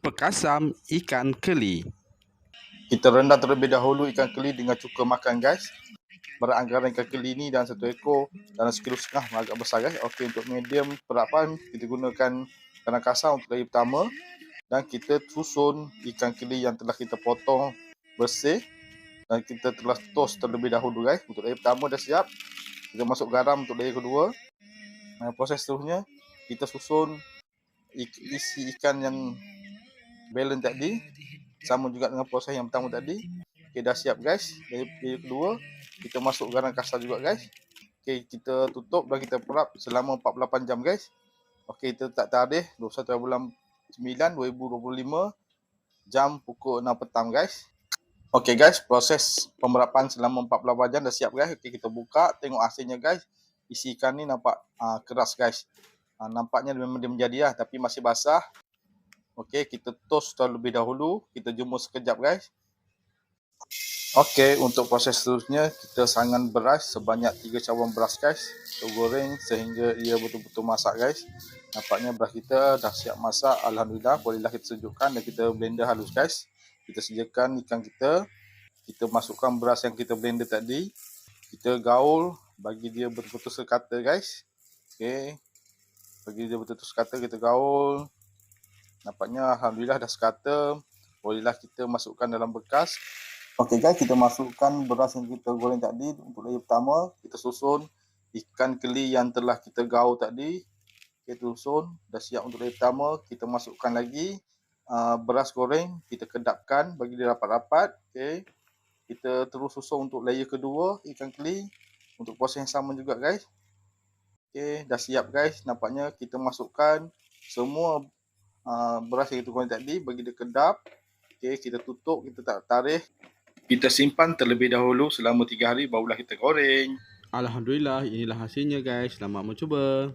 Pekasam ikan keli. Kita rendam terlebih dahulu ikan keli dengan cuka makan guys. Beranggaran ikan keli ni dalam satu ekor dalam sekilo setengah agak besar guys. Okey untuk medium perapan kita gunakan garam kasar untuk layer pertama dan kita susun ikan keli yang telah kita potong bersih dan kita telah toast terlebih dahulu guys. Untuk layer pertama dah siap. Kita masuk garam untuk layer kedua. Nah, proses seterusnya kita susun isi ikan yang balance tadi sama juga dengan proses yang pertama tadi. Okey dah siap guys. Dari yang kedua kita masuk garam kasar juga guys. Okey kita tutup dan kita perap selama 48 jam guys. Okey kita tak tarikh 21 bulan 9 2025 jam pukul 6 petang guys. Okey guys proses pemerapan selama 48 jam dah siap guys. Okey kita buka tengok hasilnya guys. Isi ikan ni nampak uh, keras guys. Uh, nampaknya memang dia menjadi lah tapi masih basah Okey, kita toast terlebih dahulu. Kita jemur sekejap guys. Okey, untuk proses seterusnya kita sangan beras sebanyak 3 cawan beras guys. Kita goreng sehingga ia betul-betul masak guys. Nampaknya beras kita dah siap masak. Alhamdulillah, bolehlah kita sejukkan dan kita blender halus guys. Kita sediakan ikan kita. Kita masukkan beras yang kita blender tadi. Kita gaul bagi dia betul-betul sekata guys. Okey. Bagi dia betul-betul sekata kita gaul. Nampaknya Alhamdulillah dah sekata. Bolehlah kita masukkan dalam bekas. Okey guys, kita masukkan beras yang kita goreng tadi untuk layer pertama. Kita susun ikan keli yang telah kita gaul tadi. Kita susun. Dah siap untuk layer pertama. Kita masukkan lagi uh, beras goreng. Kita kedapkan bagi dia rapat-rapat. Okey. Kita terus susun untuk layer kedua ikan keli. Untuk proses yang sama juga guys. Okey, dah siap guys. Nampaknya kita masukkan semua Ah, beras yang kita goreng tadi bagi dia kedap. Okey, kita tutup, kita tak tarik. Kita simpan terlebih dahulu selama 3 hari barulah kita goreng. Alhamdulillah inilah hasilnya guys. Selamat mencuba.